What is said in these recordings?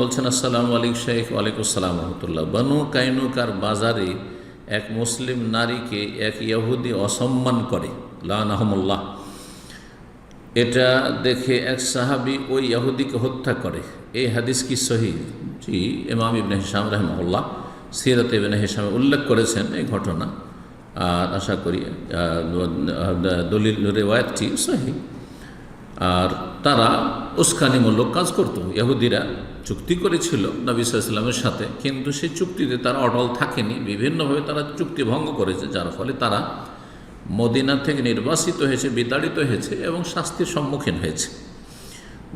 বলছেন, আসসালামু আলাইকুম শেখ ওয়ালাইকুম রহমতুল্লাহ। বানু কাইনুকার বাজারে এক মুসলিম নারীকে এক ইহুদি অসম্মান করে। লাহমুল্লাহ এটা দেখে এক সাহাবি ওই ইহুদিকে হত্যা করে। এই হাদিস কি সহি? জি, ইমাম ইবনে হিসাম রহমল্লাহ সিরত ইবনে হিসামে উল্লেখ করেছেন এই ঘটনা। আর আশা করি দলিল, রেওয়ায়তটি সহি। আর তারা উস্কানিমূলক কাজ করত। ইহুদিরা চুক্তি করেছিল নবী সাল্লামের সাথে, কিন্তু সেই চুক্তিতে তারা অটল থাকেনি। বিভিন্নভাবে তারা চুক্তি ভঙ্গ করেছে, যার ফলে তারা মদিনা থেকে নির্বাসিত হয়েছে, বিতাড়িত হয়েছে এবং শাস্তির সম্মুখীন হয়েছে।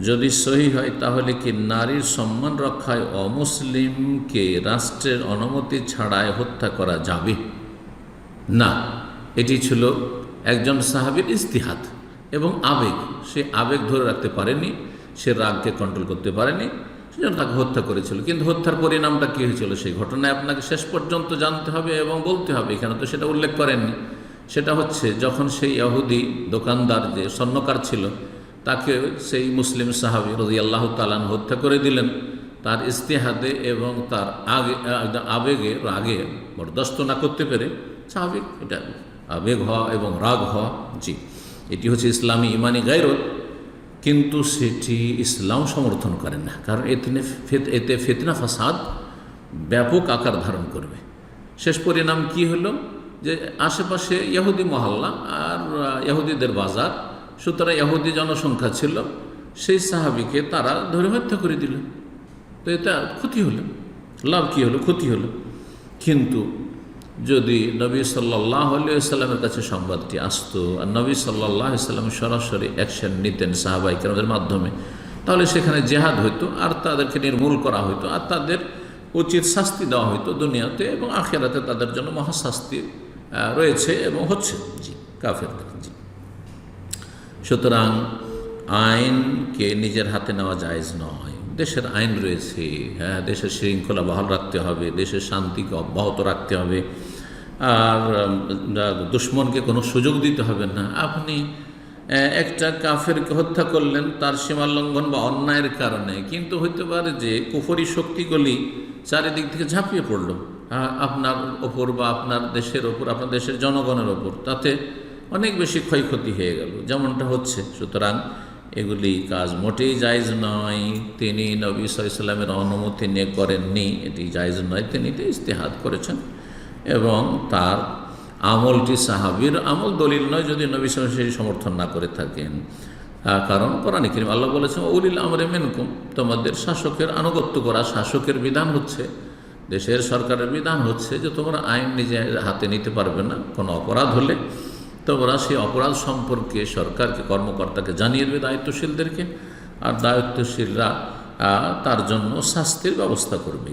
যদি সহি হয়, তাহলে কি নারীর সম্মান রক্ষায় অমুসলিমকে রাষ্ট্রের অনুমতি ছাড়াই হত্যা করা যাবে? না, এটি ছিল একজন সাহাবির ইস্তিহাত এবং আবেগ। সে আবেগ ধরে রাখতে পারেনি, সে রাগকে কন্ট্রোল করতে পারেনি, সেজন্য তাকে হত্যা করেছিল। কিন্তু হত্যার পরিণামটা কী হয়েছিল? সেই ঘটনায় আপনাকে শেষ পর্যন্ত জানতে হবে এবং বলতে হবে। এখানে তো সেটা উল্লেখ করেননি। সেটা হচ্ছে, যখন সেই ইহুদি দোকানদার যে স্বর্ণকার ছিল, তাকে সেই মুসলিম সাহাবি রদি আল্লাহ তালান হত্যা করে দিলেন। তার ইস্তেহাদে এবং তার আগে, আবেগে, রাগে বরদাস্ত না করতে পেরে স্বাভাবিক এটা আবেগ হওয়া এবং রাগ হওয়া, জি। এটি হচ্ছে ইসলামী ইমানি গায়রত, কিন্তু সেটি ইসলাম সমর্থন করে না, কারণ এতে এতে ফেতনা, ফাসাদ ব্যাপক আকার ধারণ করবে। শেষ পরিণাম কি হলো? যে আশেপাশে ইহুদি মহল্লা আর ইহুদিদের বাজার, সুতরাং ইহুদি জনসংখ্যা ছিল, সেই সাহাবিকে তারা ধরে হত্যা করে দিল। তো এটা ক্ষতি হলো। লাভ কী হলো? ক্ষতি হলো। কিন্তু যদি নবী সাল্লাহ সাল্লামের কাছে সংবাদটি আসতো আর নবী সাল্লাহ সাল্লাম সরাসরি অ্যাকশন নিতেন সাহাবাইকের মাধ্যমে, তাহলে সেখানে জেহাদ হইতো আর তাদেরকে নির্মূল করা হইতো আর তাদের উচিত শাস্তি দেওয়া হইতো দুনিয়াতে এবং আখেরাতে তাদের জন্য মহাশাস্তি রয়েছে এবং হচ্ছে। জি কাফের জি। সুতরাং আইনকে নিজের হাতে নেওয়া জায়েজ নয়। দেশের আইন রয়েছে হ্যাঁ দেশের শৃঙ্খলা বহাল রাখতে হবে, দেশের শান্তিকে অব্যাহত রাখতে হবে। আর দুশ্মনকে কোনো সুযোগ দিতে হবে না। আপনি একটা কাফেরকে হত্যা করলেন, তার সীমা লঙ্ঘন বা অন্যায়ের কারণে, কিন্তু হইতে পারে যে কুফরি শক্তিগুলি চারিদিক থেকে ঝাঁপিয়ে পড়ল। আপনার ওপর বা আপনার দেশের ওপর, আপনার দেশের জনগণের ওপর, তাতে অনেক বেশি ক্ষয়ক্ষতি হয়ে গেল। যেমনটা হচ্ছে, সুতরাং এগুলি কাজ মোটেই জায়জ নয়। তিনি নবী সাল্লামের অনুমতি নিয়ে করেননি। এটি জায়জ নয়। তিনি তো ইস্তেহাদ করেছেন। এবং তার আমলটি সাহাবির আমল দলিল নয় যদি নবী সাল্লাম সেই সমর্থন না করে থাকেন। কারণ কোরআন করিম আল্লাহ বলেছেন উলিল আমরে মেনকুম তোমাদের শাসকের আনুগত্য করা শাসকের বিধান হচ্ছে, দেশের সরকারের বিধান হচ্ছে যে তোমরা আইন নিজে হাতে নিতে পারবে না, কোনো অপরাধ হলে তোমরা সেই অপরাধ সম্পর্কে সরকারকে, কর্মকর্তাকে জানিয়ে দেবে দায়িত্বশীলদেরকে, আর দায়িত্বশীলরা তার জন্য শাস্তির ব্যবস্থা করবে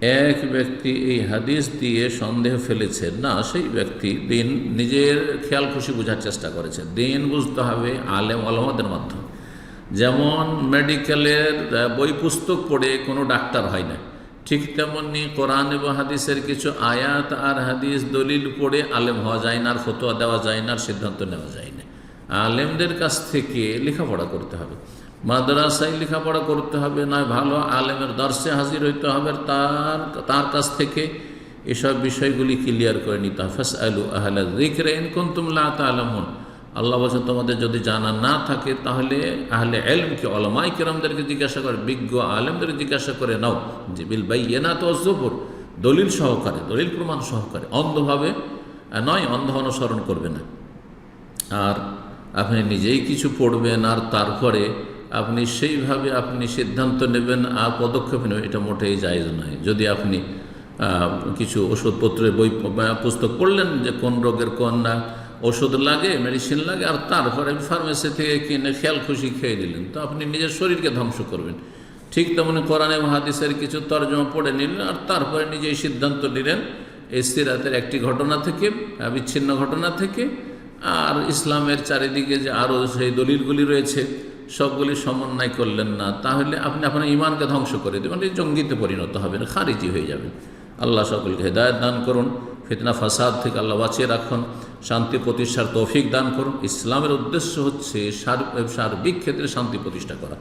এক ব্যক্তি এই হাদিস দিয়ে সন্দেহ ফেলেছে না, সেই ব্যক্তি দিন নিজের খেয়াল খুশি বোঝার চেষ্টা করেছে দিন বুঝতে হবে আলেম আলমাদের মাধ্যমে। যেমন মেডিকেলের বই পুস্তক পড়ে কোনো ডাক্তার হয় না, ঠিক তেমনি কোরআন এবং হাদিসের কিছু আয়াত আর হাদিস দলিল পড়ে আলেম হওয়া যায় না, আর ফতোয়া দেওয়া যায় না, আর সিদ্ধান্ত নেওয়া যায় না। আলেমদের কাছ থেকে লেখাপড়া করতে হবে। মাদ্রাসায় লেখাপড়া করতে হবে, নয় ভালো আলেমের দর্শে হাজির হইতে হবে। তার তার কাছ থেকে এসব বিষয়গুলি ক্লিয়ার করে নিতে হবে। আলু আহলা জিক্রে ইনকুন তুমলা তালামুন আল্লাহ বলছেন তোমাদের যদি জানা না থাকে, তাহলে আহলে এলমকে অলমাই কিরামদেরকে জিজ্ঞাসা করে, বিজ্ঞ আলেমদেরকে জিজ্ঞাসা করে নাও। যে বিল বাই এনা তো জবর দলিল সহকারে, দলিল প্রমাণ সহকারে। অন্ধভাবে নয়, অন্ধ অনুসরণ করবে না। আর আপনি নিজেই কিছু পড়বেন, আর তারপরে আপনি সেইভাবে আপনি সিদ্ধান্ত নেবেন আর পদক্ষেপ নেবেন, এটা মোটেই জায়জ নয়। যদি আপনি কিছু ওষুধপত্রের বই পুস্তক পড়লেন যে কোন রোগের কোন না ওষুধ লাগে মেডিসিন লাগে, আর তারপরে ফার্মেসি থেকে কিনে খেয়াল খুশি খেয়ে দিলেন তো আপনি নিজের শরীরকে ধ্বংস করবেন। ঠিক তেমনি কোরআন এবং হাদিসের কিছু তর্জমা পড়ে নিলেন, আর তারপরে নিজেই সিদ্ধান্ত নিলেন, এই সিরাতের একটি ঘটনা থেকে, বিচ্ছিন্ন ঘটনা থেকে, আর ইসলামের চারিদিকে যে আরও সেই দলিলগুলি রয়েছে সবগুলি সমন্বয় করলেন না, তাহলে আপনি আপনার ইমানকে ধ্বংস করে দেবেন, এই জঙ্গিতে পরিণত হবেন, খারিজি হয়ে যাবেন। আল্লাহ সকলকে হেদায়ত দান করুন, ফিতনা ফাসাদ থেকে আল্লাহ বাঁচিয়ে রাখুন, শান্তি প্রতিষ্ঠার তৌফিক দান করুন। ইসলামের উদ্দেশ্য হচ্ছে সার সার্বিক ক্ষেত্রে শান্তি প্রতিষ্ঠা করা।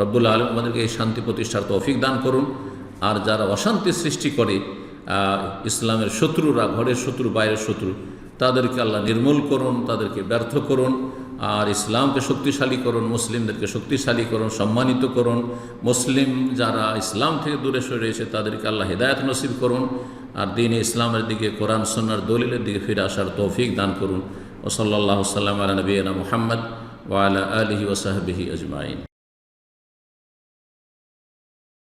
রব্বুল আলম আমাদেরকে এই শান্তি প্রতিষ্ঠার তৌফিক দান করুন। আর যারা অশান্তি সৃষ্টি করে ইসলামের শত্রুরা, ঘরের শত্রু, বাইরের শত্রু, তাদেরকে আল্লাহ নির্মূল করুন, তাদেরকে ব্যর্থ করুন। আর ইসলামকে শক্তিশালী করুন, মুসলিমদেরকে শক্তিশালী করুন, সম্মানিত করুন। মুসলিম যারা ইসলাম থেকে দূরে সরে রয়েছে, তাদেরকে আল্লাহ হেদায়ত নসিব করুন। আর দিন ইসলামের দিকে, কোরআন সন্ন্যার দলিলের দিকে ফিরে আসার তৌফিক দান করুন। ওসল্লা সাল্লাম আলা নবীনা মোহাম্মদ ওয়ালা আলহি ওসাহবিহি আজমাইন।